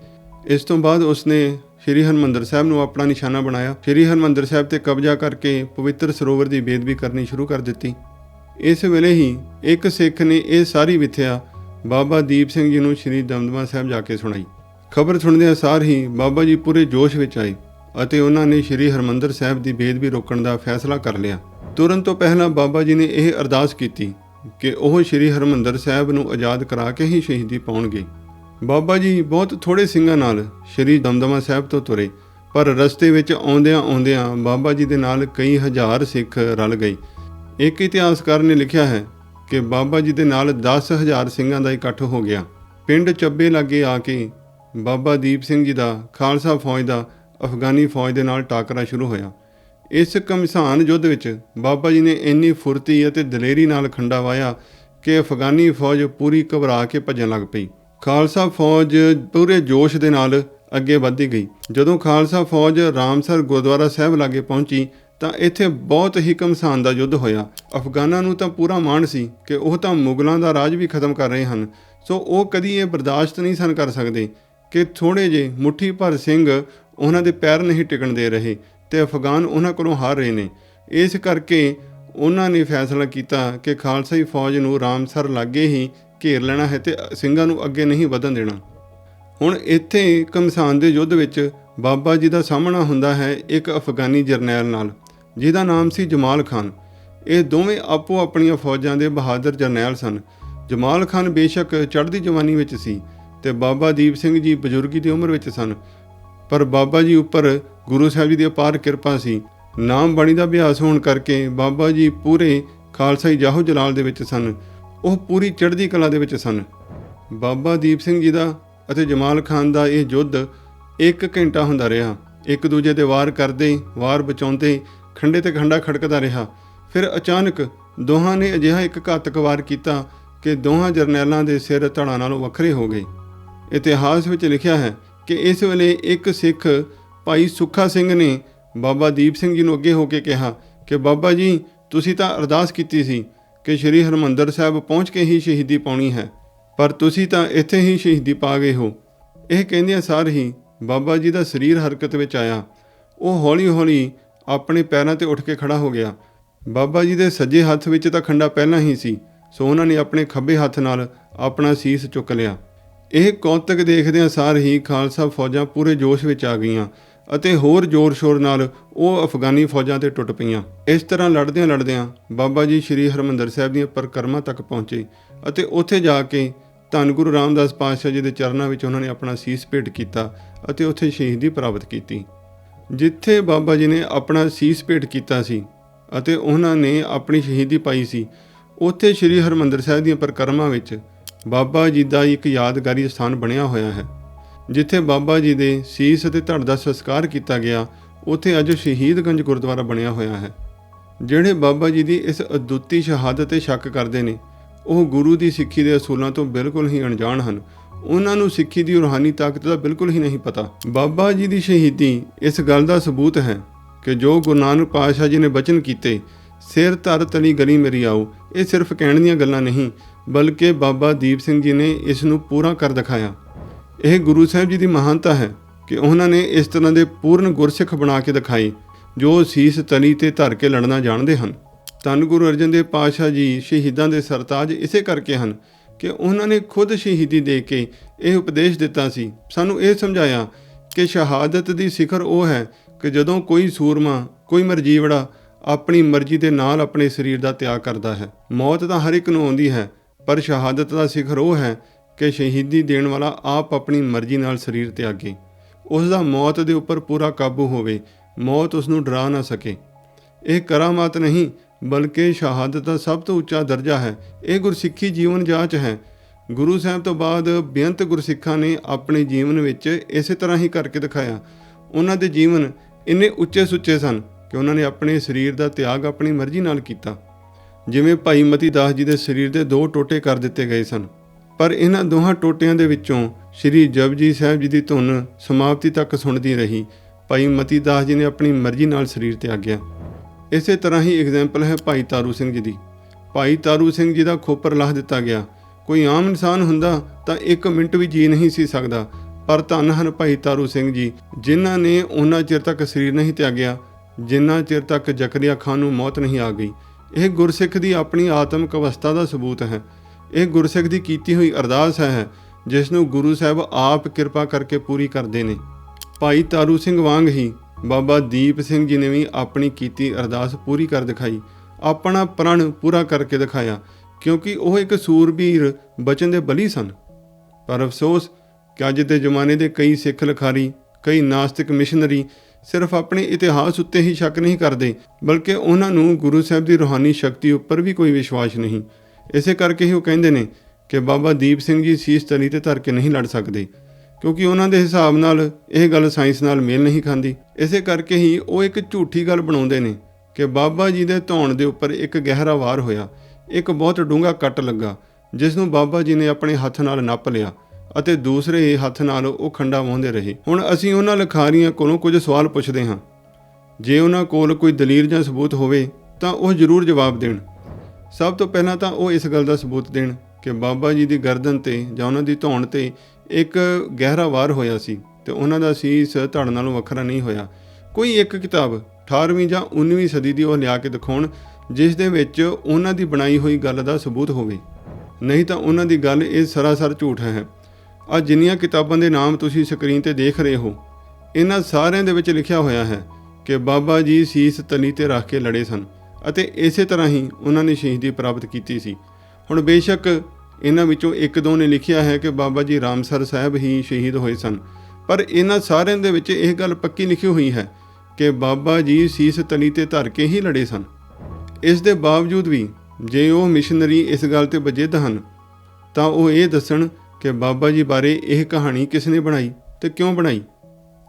ਇਸ ਤੋਂ ਬਾਅਦ ਉਸ ਨੇ ਸ਼੍ਰੀ ਹਰਮੰਦਰ ਸਾਹਿਬ ਨੂੰ ਆਪਣਾ ਨਿਸ਼ਾਨਾ ਬਣਾਇਆ। ਸ਼੍ਰੀ ਹਰਮੰਦਰ ਸਾਹਿਬ ਤੇ ਕਬਜ਼ਾ ਕਰਕੇ ਪਵਿੱਤਰ ਸਰੋਵਰ ਦੀ ਬੇਦਬੀ ਕਰਨੀ ਸ਼ੁਰੂ ਕਰ ਦਿੱਤੀ। ਇਸ ਵੇਲੇ ਹੀ ਇੱਕ ਸਿੱਖ ਨੇ ਇਹ ਸਾਰੀ ਵਿਥਿਆ ਬਾਬਾ ਦੀਪ ਸਿੰਘ ਜੀ ਨੂੰ ਸ਼੍ਰੀ ਦਮਦਮਾ ਸਾਹਿਬ ਜਾ ਕੇ ਸੁਣਾਈ। ਖਬਰ ਸੁਣਦਿਆਂ ਸਾਰ ਹੀ ਬਾਬਾ ਜੀ ਪੂਰੇ ਜੋਸ਼ ਵਿੱਚ ਆਏ ਅਤੇ ਉਹਨਾਂ ਨੇ ਸ਼੍ਰੀ ਹਰਮੰਦਰ ਸਾਹਿਬ ਦੀ ਬੇਦਬੀ ਰੋਕਣ ਦਾ ਫੈਸਲਾ ਕਰ ਲਿਆ। ਤੁਰਨ ਤੋਂ ਪਹਿਲਾਂ ਬਾਬਾ ਜੀ ਨੇ ਇਹ ਅਰਦਾਸ ਕੀਤੀ ਕਿ ਉਹ ਸ਼੍ਰੀ ਹਰਮੰਦਰ ਸਾਹਿਬ ਨੂੰ ਆਜ਼ਾਦ ਕਰਾ ਕੇ ਹੀ ਸ਼ਹੀਦੀ ਪਾਉਣਗੇ। ਬਾਬਾ ਜੀ ਬਹੁਤ ਥੋੜੇ ਸਿੰਘਾਂ ਨਾਲ ਸ਼੍ਰੀ ਦਮਦਮਾ ਸਾਹਿਬ ਤੋਂ ਤੁਰੇ, ਪਰ ਰਸਤੇ ਵਿੱਚ ਆਉਂਦਿਆਂ ਆਉਂਦਿਆਂ ਬਾਬਾ ਜੀ ਦੇ ਨਾਲ ਕਈ ਹਜ਼ਾਰ ਸਿੱਖ ਰਲ ਗਏ। ਇੱਕ ਇਤਿਹਾਸਕਾਰ ਨੇ ਲਿਖਿਆ ਹੈ ਕਿ ਬਾਬਾ ਜੀ ਦੇ ਨਾਲ 10000 ਸਿੰਘਾਂ ਦਾ ਇਕੱਠ ਹੋ ਗਿਆ। ਪਿੰਡ ਚੱਬੇ ਲਾਗੇ ਆ ਕੇ ਬਾਬਾ ਦੀਪ ਸਿੰਘ ਜੀ ਦਾ, ਖਾਲਸਾ ਫੌਜ ਦਾ, ਅਫਗਾਨੀ ਫੌਜ ਦੇ ਨਾਲ ਟਾਕਰਾ ਸ਼ੁਰੂ ਹੋਇਆ। ਇਸ ਕਮਿਸਾਨ ਯੁੱਧ ਵਿੱਚ ਬਾਬਾ ਜੀ ਨੇ ਇੰਨੀ ਫੁਰਤੀ ਅਤੇ ਦਲੇਰੀ ਨਾਲ ਖੰਡਾ ਵਾਇਆ ਕਿ ਅਫਗਾਨੀ ਫੌਜ ਪੂਰੀ ਘਬਰਾ ਕੇ ਭੱਜਣ ਲੱਗ ਪਈ। ਖਾਲਸਾ ਫੌਜ ਪੂਰੇ ਜੋਸ਼ ਦੇ ਨਾਲ ਅੱਗੇ ਵਧਦੀ ਗਈ। ਜਦੋਂ ਖਾਲਸਾ ਫੌਜ ਰਾਮਸਰ ਗੁਰਦੁਆਰਾ ਸਾਹਿਬ ਲਾਗੇ ਪਹੁੰਚੀ, ਤਾਂ ਇੱਥੇ ਬਹੁਤ ਹੀ ਕਮਸਾਨ ਦਾ ਯੁੱਧ ਹੋਇਆ। ਅਫਗਾਨਾਂ ਨੂੰ ਤਾਂ ਪੂਰਾ ਮਾਣ ਸੀ ਕਿ ਉਹ ਤਾਂ ਮੁਗਲਾਂ ਦਾ ਰਾਜ ਵੀ ਖਤਮ ਕਰ ਰਹੇ ਹਨ। ਸੋ ਉਹ ਕਦੀ ਇਹ ਬਰਦਾਸ਼ਤ ਨਹੀਂ ਸਨ ਕਰ ਸਕਦੇ ਕਿ ਥੋੜੇ ਜੇ ਮੁਠੀ ਭਰ ਸਿੰਘ ਉਹਨਾਂ ਦੇ ਪੈਰ ਨਹੀਂ ਟਿਕਣ ਦੇ ਰਹੇ। ਤੇ ਅਫਗਾਨ ਉਹਨਾਂ ਕੋਲੋਂ ਹਾਰ ਰਹੇ ਨੇ। ਇਸ ਕਰਕੇ ਉਹਨਾਂ ਨੇ ਫੈਸਲਾ ਕੀਤਾ ਕਿ ਖਾਲਸਾਈ ਫੌਜ ਨੂੰ ਰਾਮਸਰ ਲਾਗੇ ਹੀ ਘੇਰ ਲੈਣਾ ਹੈ ਤੇ ਸਿੰਘਾਂ ਨੂੰ ਅੱਗੇ ਨਹੀਂ ਵਧਣ ਦੇਣਾ। ਹੁਣ ਇੱਥੇ ਕਮਸਾਨ ਦੇ ਯੁੱਧ ਵਿੱਚ ਬਾਬਾ ਜੀ ਦਾ ਸਾਹਮਣਾ ਹੁੰਦਾ ਹੈ ਇੱਕ ਅਫਗਾਨੀ ਜਰਨੈਲ ਨਾਲ, ਜਿਹਦਾ ਨਾਮ ਸੀ ਜਮਾਲ ਖਾਨ। ਇਹ ਦੋਵੇਂ ਆਪੋ ਆਪਣੀਆਂ ਫੌਜਾਂ ਦੇ ਬਹਾਦਰ ਜਰਨੈਲ ਸਨ। ਜਮਾਲ ਖਾਨ ਬੇਸ਼ੱਕ ਚੜ੍ਹਦੀ ਜਵਾਨੀ ਵਿੱਚ ਸੀ ਤੇ ਬਾਬਾ ਦੀਪ ਸਿੰਘ ਜੀ ਬਜ਼ੁਰਗੀ ਦੀ ਉਮਰ ਵਿੱਚ ਸਨ, ਪਰ ਬਾਬਾ ਜੀ ਉੱਪਰ ਗੁਰੂ ਸਾਹਿਬ ਜੀ ਦੀ ਅਪਾਰ ਕਿਰਪਾ ਸੀ। ਨਾਮ ਬਾਣੀ ਦਾ ਅਭਿਆਸ ਹੋਣ ਕਰਕੇ ਬਾਬਾ ਜੀ ਪੂਰੇ ਖਾਲਸਾਈ ਜਾਹੋ ਜਲਾਲ ਦੇ ਵਿੱਚ ਸਨ। ਉਹ ਪੂਰੀ ਚੜ੍ਹਦੀ ਕਲਾ ਦੇ ਵਿੱਚ ਸਨ। ਬਾਬਾ ਦੀਪ ਸਿੰਘ ਜੀ ਦਾ ਅਤੇ ਜਮਾਲ ਖਾਨ ਦਾ ਇਹ ਯੁੱਧ ਇੱਕ ਘੰਟਾ ਹੁੰਦਾ ਰਿਹਾ। ਇੱਕ ਦੂਜੇ 'ਤੇ ਵਾਰ ਕਰਦੇ, ਵਾਰ ਬਚਾਉਂਦੇ, ਖੰਡੇ ਤੇ ਖੰਡਾ ਖੜਕਦਾ ਰਿਹਾ। ਫਿਰ ਅਚਾਨਕ ਦੋਹਾਂ ਨੇ ਅਜਿਹਾ ਇੱਕ ਘਾਤਕ ਵਾਰ ਕੀਤਾ ਕਿ ਦੋਹਾਂ ਜਰਨੈਲਾਂ ਦੇ ਸਿਰ ਧੜਾਂ ਨਾਲੋਂ ਵੱਖਰੇ ਹੋ ਗਏ। ਇਤਿਹਾਸ ਵਿੱਚ ਲਿਖਿਆ ਹੈ ਕਿ ਇਸ ਵੇਲੇ ਇੱਕ ਸਿੱਖ ਭਾਈ ਸੁੱਖਾ ਸਿੰਘ ਨੇ ਬਾਬਾ ਦੀਪ ਸਿੰਘ ਜੀ ਨੂੰ ਅੱਗੇ ਹੋ ਕੇ ਕਿਹਾ ਕਿ ਬਾਬਾ ਜੀ, ਤੁਸੀਂ ਤਾਂ ਅਰਦਾਸ ਕੀਤੀ ਸੀ ਕਿ ਸ਼੍ਰੀ ਹਰਮੰਦਰ ਸਾਹਿਬ ਪਹੁੰਚ ਕੇ ਹੀ ਸ਼ਹੀਦੀ ਪਾਉਣੀ ਹੈ, ਪਰ ਤੁਸੀਂ ਤਾਂ ਇੱਥੇ ਹੀ ਸ਼ਹੀਦੀ ਪਾ ਗਏ ਹੋ। ਇਹ ਕਹਿੰਦਿਆਂ ਸਾਰ ਹੀ ਬਾਬਾ ਜੀ ਦਾ ਸਰੀਰ ਹਰਕਤ ਵਿੱਚ ਆਇਆ। ਉਹ ਹੌਲੀ-ਹੌਲੀ ਆਪਣੇ ਪੈਰਾਂ ਤੇ ਉੱਠ ਕੇ ਖੜਾ ਹੋ ਗਿਆ। ਬਾਬਾ ਜੀ ਦੇ ਸੱਜੇ ਹੱਥ ਵਿੱਚ ਤਾਂ ਖੰਡਾ ਪਹਿਲਾਂ ਹੀ ਸੀ, ਸੋ ਉਹਨਾਂ ਨੇ ਆਪਣੇ ਖੱਬੇ ਹੱਥ ਨਾਲ ਆਪਣਾ ਸੀਸ ਚੁੱਕ ਲਿਆ। ਇਹ ਕੌਤਕ ਦੇਖਦਿਆਂ ਸਾਰ ਹੀ ਖਾਲਸਾ ਫੌਜਾਂ ਪੂਰੇ ਜੋਸ਼ ਵਿੱਚ ਆ ਗਈਆਂ। ਅਤੇ ਹੋਰ ਜ਼ੋਰ-ਸ਼ੋਰ ਨਾਲ ਉਹ ਅਫਗਾਨੀ ਫੌਜਾਂ ਤੇ ਟੁੱਟ ਪਈਆਂ। ਇਸ ਤਰ੍ਹਾਂ ਲੜਦਿਆਂ ਲੜਦਿਆਂ ਬਾਬਾ ਜੀ ਸ੍ਰੀ ਹਰਮੰਦਰ ਸਾਹਿਬ ਦੀਆਂ ਪਰਕਰਮਾਂ ਤੱਕ ਪਹੁੰਚੇ ਅਤੇ ਉੱਥੇ ਜਾ ਕੇ ਧੰਨ ਗੁਰੂ ਰਾਮਦਾਸ ਪਾਤਸ਼ਾਹ ਜੀ ਦੇ ਚਰਨਾਂ ਵਿੱਚ ਉਹਨਾਂ ਨੇ ਆਪਣਾ ਸੀਸ ਭੇਟ ਕੀਤਾ ਅਤੇ ਉੱਥੇ ਸ਼ਹੀਦੀ ਪ੍ਰਾਪਤ ਕੀਤੀ। ਜਿੱਥੇ ਬਾਬਾ ਜੀ ਨੇ ਆਪਣਾ ਸੀਸ ਭੇਟ ਕੀਤਾ ਸੀ ਅਤੇ ਉਹਨਾਂ ਨੇ ਆਪਣੀ ਸ਼ਹੀਦੀ ਪਾਈ ਸੀ, ਉੱਥੇ ਸ੍ਰੀ ਹਰਮੰਦਰ ਸਾਹਿਬ ਦੀਆਂ ਪਰਕਰਮਾਂ ਵਿੱਚ ਬਾਬਾ ਜੀ ਦਾ ਇੱਕ ਯਾਦਗਾਰੀ ਸਥਾਨ ਬਣਿਆ ਹੋਇਆ ਹੈ। ਜਿੱਥੇ ਬਾਬਾ ਜੀ ਦੇ ਸੀਸ ਅਤੇ ਧੜ ਦਾ ਸੰਸਕਾਰ ਕੀਤਾ ਗਿਆ, ਉੱਥੇ ਅੱਜ ਸ਼ਹੀਦਗੰਜ ਗੁਰਦੁਆਰਾ ਬਣਿਆ ਹੋਇਆ ਹੈ। ਜਿਹੜੇ ਬਾਬਾ ਜੀ ਦੀ ਇਸ ਅਦੁੱਤੀ ਸ਼ਹਾਦਤ ਤੇ ਸ਼ੱਕ ਕਰਦੇ ਨੇ, ਉਹ ਗੁਰੂ ਦੀ ਸਿੱਖੀ ਦੇ ਅਸੂਲਾਂ ਤੋਂ ਬਿਲਕੁਲ ਹੀ ਅਣਜਾਣ ਹਨ। ਉਹਨਾਂ ਨੂੰ ਸਿੱਖੀ ਦੀ ਰੂਹਾਨੀ ਤਾਕਤ ਦਾ ਬਿਲਕੁਲ ਹੀ ਨਹੀਂ ਪਤਾ। ਬਾਬਾ ਜੀ ਦੀ ਸ਼ਹੀਦੀ ਇਸ ਗੱਲ ਦਾ ਸਬੂਤ ਹੈ ਕਿ ਜੋ ਗੁਰੂ ਨਾਨਕ ਪਾਤਸ਼ਾਹ ਜੀ ਨੇ ਬਚਨ ਕੀਤੇ, ਸਿਰ ਧਰ ਤਲੀ ਗਲੀ ਮੇਰੀ ਆਓ, ਇਹ ਸਿਰਫ ਕਹਿਣ ਦੀਆਂ ਗੱਲਾਂ ਨਹੀਂ, ਬਲਕਿ ਬਾਬਾ ਦੀਪ ਸਿੰਘ ਜੀ ਨੇ ਇਸ ਨੂੰ ਪੂਰਾ ਕਰ ਦਿਖਾਇਆ। ਇਹ ਗੁਰੂ ਸਾਹਿਬ ਜੀ ਦੀ ਮਹਾਨਤਾ ਹੈ ਕਿ ਉਹਨਾਂ ਨੇ ਇਸ ਤਰ੍ਹਾਂ ਦੇ ਪੂਰਨ ਗੁਰਸਿੱਖ ਬਣਾ ਕੇ ਦਿਖਾਏ ਜੋ ਸੀਸ ਤਲੀ ਤੇ ਧਰ ਕੇ ਲੜਨਾ ਜਾਣਦੇ ਹਨ। ਧੰਨ ਗੁਰੂ ਅਰਜਨ ਦੇਵ ਪਾਤਸ਼ਾਹ ਜੀ, ਸ਼ਹੀਦਾਂ ਦੇ ਸਰਤਾਜ ਇਸੇ ਕਰਕੇ ਹਨ ਕਿ ਉਹਨਾਂ ਨੇ ਖੁਦ ਸ਼ਹੀਦੀ ਦੇ ਕੇ ਇਹ ਉਪਦੇਸ਼ ਦਿੱਤਾ ਸੀ। ਸਾਨੂੰ ਇਹ ਸਮਝਾਇਆ ਕਿ ਸ਼ਹਾਦਤ ਦੀ ਸਿਖਰ ਉਹ ਹੈ ਕਿ ਜਦੋਂ ਕੋਈ ਸੂਰਮਾ, ਕੋਈ ਮਰਜੀਵੜਾ ਆਪਣੀ ਮਰਜ਼ੀ ਦੇ ਨਾਲ ਆਪਣੇ ਸਰੀਰ ਦਾ ਤਿਆਗ ਕਰਦਾ ਹੈ। ਮੌਤ ਤਾਂ ਹਰ ਇੱਕ ਨੂੰ ਆਉਂਦੀ ਹੈ, ਪਰ ਸ਼ਹਾਦਤ ਦਾ ਸਿਖਰ ਉਹ ਹੈ ਕਿ ਸ਼ਹੀਦੀ ਦੇਣ ਵਾਲਾ ਆਪ ਆਪਣੀ ਮਰਜ਼ੀ ਨਾਲ ਸਰੀਰ ਤਿਆਗੇ। ਉਸ ਦਾ ਮੌਤ ਦੇ ਉੱਪਰ ਪੂਰਾ ਕਾਬੂ ਹੋਵੇ, ਮੌਤ ਉਸ ਨੂੰ ਡਰਾ ਨਾ ਸਕੇ। ਇਹ ਕਰਾਮਾਤ ਨਹੀਂ, ਬਲਕਿ ਸ਼ਹਾਦਤ ਦਾ ਸਭ ਤੋਂ ਉੱਚਾ ਦਰਜਾ ਹੈ। ਇਹ ਗੁਰਸਿੱਖੀ ਜੀਵਨ ਜਾਂਚ ਹੈ। ਗੁਰੂ ਸਾਹਿਬ ਤੋਂ ਬਾਅਦ ਬੇਅੰਤ ਗੁਰਸਿੱਖਾਂ ਨੇ ਆਪਣੇ ਜੀਵਨ ਵਿੱਚ ਇਸੇ ਤਰ੍ਹਾਂ ਹੀ ਕਰਕੇ ਦਿਖਾਇਆ। ਉਹਨਾਂ ਦੇ ਜੀਵਨ ਇੰਨੇ ਉੱਚੇ ਸੁੱਚੇ ਸਨ ਕਿ ਉਹਨਾਂ ਨੇ ਆਪਣੇ ਸਰੀਰ ਦਾ ਤਿਆਗ ਆਪਣੀ ਮਰਜ਼ੀ ਨਾਲ ਕੀਤਾ। ਜਿਵੇਂ ਭਾਈ ਮਤੀ ਦਾਸ ਜੀ ਦੇ ਸਰੀਰ ਦੇ ਦੋ ਟੋਟੇ ਕਰ ਦਿੱਤੇ ਗਏ ਸਨ। ਪਰ ਇਹਨਾਂ ਦੋਹਾਂ ਟੋਟਿਆਂ ਦੇ ਵਿੱਚੋਂ ਸ੍ਰੀ ਜਪਜੀ ਸਾਹਿਬ ਜੀ ਦੀ ਧੁਨ ਸਮਾਪਤੀ ਤੱਕ ਸੁਣਦੀ ਰਹੀ। ਭਾਈ ਮਤੀ ਦਾਸ ਜੀ ਨੇ ਆਪਣੀ ਮਰਜ਼ੀ ਨਾਲ ਸਰੀਰ ਤਿਆਗਿਆ। ਇਸੇ ਤਰ੍ਹਾਂ ਹੀ ਐਗਜ਼ਾਮਪਲ ਹੈ ਭਾਈ ਤਾਰੂ ਸਿੰਘ ਜੀ ਦੀ। ਭਾਈ ਤਾਰੂ ਸਿੰਘ ਜੀ ਦਾ ਖੋਪਰ ਲਾਹ ਦਿੱਤਾ ਗਿਆ। ਕੋਈ ਆਮ ਇਨਸਾਨ ਹੁੰਦਾ ਤਾਂ 1 ਮਿੰਟ ਵੀ ਜੀ ਨਹੀਂ ਸੀ ਸਕਦਾ। ਪਰ ਧੰਨ ਹਨ ਭਾਈ ਤਾਰੂ ਸਿੰਘ ਜੀ, ਜਿਨ੍ਹਾਂ ਨੇ ਉਹਨਾਂ ਚਿਰ ਤੱਕ ਸਰੀਰ ਨਹੀਂ ਤਿਆਗਿਆ ਜਿੰਨਾ ਚਿਰ ਤੱਕ ਜ਼ਕਰੀਆ ਖਾਨ ਨੂੰ ਮੌਤ ਨਹੀਂ ਆ ਗਈ। ਇਹ ਗੁਰਸਿੱਖ ਦੀ ਆਪਣੀ ਆਤਮਿਕ ਅਵਸਥਾ ਦਾ ਸਬੂਤ ਹੈ। ਇਹ ਗੁਰਸਿੱਖ ਦੀ ਕੀਤੀ ਹੋਈ ਅਰਦਾਸ ਹੈ ਜਿਸ ਨੂੰ ਗੁਰੂ ਸਾਹਿਬ ਆਪ ਕਿਰਪਾ ਕਰਕੇ ਪੂਰੀ ਕਰਦੇ ਨੇ। ਭਾਈ ਤਾਰੂ ਸਿੰਘ ਵਾਂਗ ਹੀ ਬਾਬਾ ਦੀਪ ਸਿੰਘ ਜੀ ਨੇ ਵੀ ਆਪਣੀ ਕੀਤੀ ਅਰਦਾਸ ਪੂਰੀ ਕਰ ਦਿਖਾਈ। ਆਪਣਾ ਪ੍ਰਣ ਪੂਰਾ ਕਰਕੇ ਦਿਖਾਇਆ, ਕਿਉਂਕਿ ਉਹ ਇੱਕ ਸੂਰਬੀਰ ਬਚਨ ਦੇ ਬਲੀ ਸਨ। ਪਰ ਅਫਸੋਸ ਕਿ ਅੱਜ ਦੇ ਜ਼ਮਾਨੇ ਦੇ ਕਈ ਸਿੱਖ ਲਿਖਾਰੀ, ਕਈ ਨਾਸਤਿਕ ਮਿਸ਼ਨਰੀ ਸਿਰਫ ਆਪਣੇ ਇਤਿਹਾਸ ਉੱਤੇ ਹੀ ਸ਼ੱਕ ਨਹੀਂ ਕਰਦੇ, ਬਲਕਿ ਉਹਨਾਂ ਨੂੰ ਗੁਰੂ ਸਾਹਿਬ ਦੀ ਰੂਹਾਨੀ ਸ਼ਕਤੀ ਉੱਪਰ ਵੀ ਕੋਈ ਵਿਸ਼ਵਾਸ ਨਹੀਂ। ਇਸੇ ਕਰਕੇ ਹੀ ਉਹ ਕਹਿੰਦੇ ਨੇ ਕਿ ਬਾਬਾ ਦੀਪ ਸਿੰਘ ਜੀ ਸੀਸ ਤਲੀ ਤੇ ਧਰ ਕੇ ਨਹੀਂ ਲੜ ਸਕਦੇ, ਕਿਉਂਕਿ ਉਹਨਾਂ ਦੇ ਹਿਸਾਬ ਨਾਲ ਇਹ ਗੱਲ ਸਾਇੰਸ ਨਾਲ ਮੇਲ ਨਹੀਂ ਖਾਂਦੀ। ਇਸੇ ਕਰਕੇ ਹੀ ਉਹ ਇੱਕ ਝੂਠੀ ਗੱਲ ਬਣਾਉਂਦੇ ਨੇ ਕਿ ਬਾਬਾ ਜੀ ਦੇ ਧੌਣ ਦੇ ਉੱਪਰ ਇੱਕ ਗਹਿਰਾ ਵਾਰ ਹੋਇਆ, ਇੱਕ ਬਹੁਤ ਡੂੰਘਾ ਕੱਟ ਲੱਗਾ, ਜਿਸ ਨੂੰ ਬਾਬਾ ਜੀ ਨੇ ਆਪਣੇ ਹੱਥ ਨਾਲ ਨੱਪ ਲਿਆ ਅਤੇ ਦੂਸਰੇ ਹੱਥ ਨਾਲ ਉਹ ਖੰਡਾ ਵਾਹੁੰਦੇ ਰਹੇ। ਹੁਣ ਅਸੀਂ ਉਹਨਾਂ ਲਿਖਾਰੀਆਂ ਕੋਲੋਂ ਕੁਝ ਸਵਾਲ ਪੁੱਛਦੇ ਹਾਂ। ਜੇ ਉਹਨਾਂ ਕੋਲ ਕੋਈ ਦਲੀਲ ਜਾਂ ਸਬੂਤ ਹੋਵੇ ਤਾਂ ਉਹ ਜ਼ਰੂਰ ਜਵਾਬ ਦੇਣ। ਸਭ ਤੋਂ ਪਹਿਲਾਂ ਤਾਂ ਉਹ ਇਸ ਗੱਲ ਦਾ ਸਬੂਤ ਦੇਣ ਕਿ ਬਾਬਾ ਜੀ ਦੀ ਗਰਦਨ ਤੇ ਜਾਂ ਉਹਨਾਂ ਦੀ ਧੌਣ ਤੇ ਇੱਕ ਗਹਿਰਾ ਵਾਰ ਹੋਇਆ ਸੀ ਤੇ ਉਹਨਾਂ ਦਾ ਸੀਸ ਧੜ ਨਾਲੋਂ ਵੱਖਰਾ ਨਹੀਂ ਹੋਇਆ। ਕੋਈ ਇੱਕ ਕਿਤਾਬ 18ਵੀਂ ਜਾਂ 19ਵੀਂ ਸਦੀ ਦੀ ਉਹ ਲਿਆ ਕੇ ਦਿਖਾਉਣ, ਜਿਸ ਦੇ ਵਿੱਚ ਉਹਨਾਂ ਦੀ ਬਣਾਈ ਹੋਈ ਗੱਲ ਦਾ ਸਬੂਤ ਹੋਵੇ। ਨਹੀਂ ਤਾਂ ਉਹਨਾਂ ਦੀ ਗੱਲ ਇਹ ਸਰਾਸਰ ਝੂਠ ਹੈ। ਆ ਜਿੰਨੀਆਂ ਕਿਤਾਬਾਂ ਦੇ ਨਾਮ ਤੁਸੀਂ ਸਕਰੀਨ ਤੇ ਦੇਖ ਰਹੇ ਹੋ, ਇਹਨਾਂ ਸਾਰਿਆਂ ਦੇ ਵਿੱਚ ਲਿਖਿਆ ਹੋਇਆ ਹੈ ਕਿ ਬਾਬਾ ਜੀ ਸੀਸ ਤਲੀ ਤੇ ਰੱਖ ਕੇ ਲੜੇ ਸਨ। ਅਤੇ ਇਸੇ ਤਰ੍ਹਾਂ ਹੀ ਉਹਨਾਂ ਨੇ ਸ਼ਹੀਦੀ ਪ੍ਰਾਪਤ ਕੀਤੀ ਸੀ। ਹੁਣ ਬੇਸ਼ੱਕ ਇਹਨਾਂ ਵਿੱਚੋਂ ਇੱਕ ਦੋ ਨੇ ਲਿਖਿਆ ਹੈ ਕਿ ਬਾਬਾ ਜੀ ਰਾਮਸਰ ਸਾਹਿਬ ਹੀ ਸ਼ਹੀਦ ਹੋਏ ਸਨ। ਪਰ ਇਹਨਾਂ ਸਾਰਿਆਂ ਦੇ ਵਿੱਚ ਇਹ ਗੱਲ ਪੱਕੀ ਲਿਖੀ ਹੋਈ ਹੈ ਕਿ ਬਾਬਾ ਜੀ ਸੀਸ ਤਲੀ ਤੇ ਧਰ ਕੇ ਹੀ ਲੜੇ ਸਨ। ਇਸ ਦੇ ਬਾਵਜੂਦ ਵੀ ਜੇ ਉਹ ਮਿਸ਼ਨਰੀ ਇਸ ਗੱਲ ਤੇ ਬਜਿੱਦ ਹਨ, ਤਾਂ ਉਹ ਇਹ ਦੱਸਣ ਕਿ ਬਾਬਾ ਜੀ ਬਾਰੇ ਇਹ ਕਹਾਣੀ ਕਿਸ ਨੇ ਬਣਾਈ ਤੇ ਕਿਉਂ ਬਣਾਈ?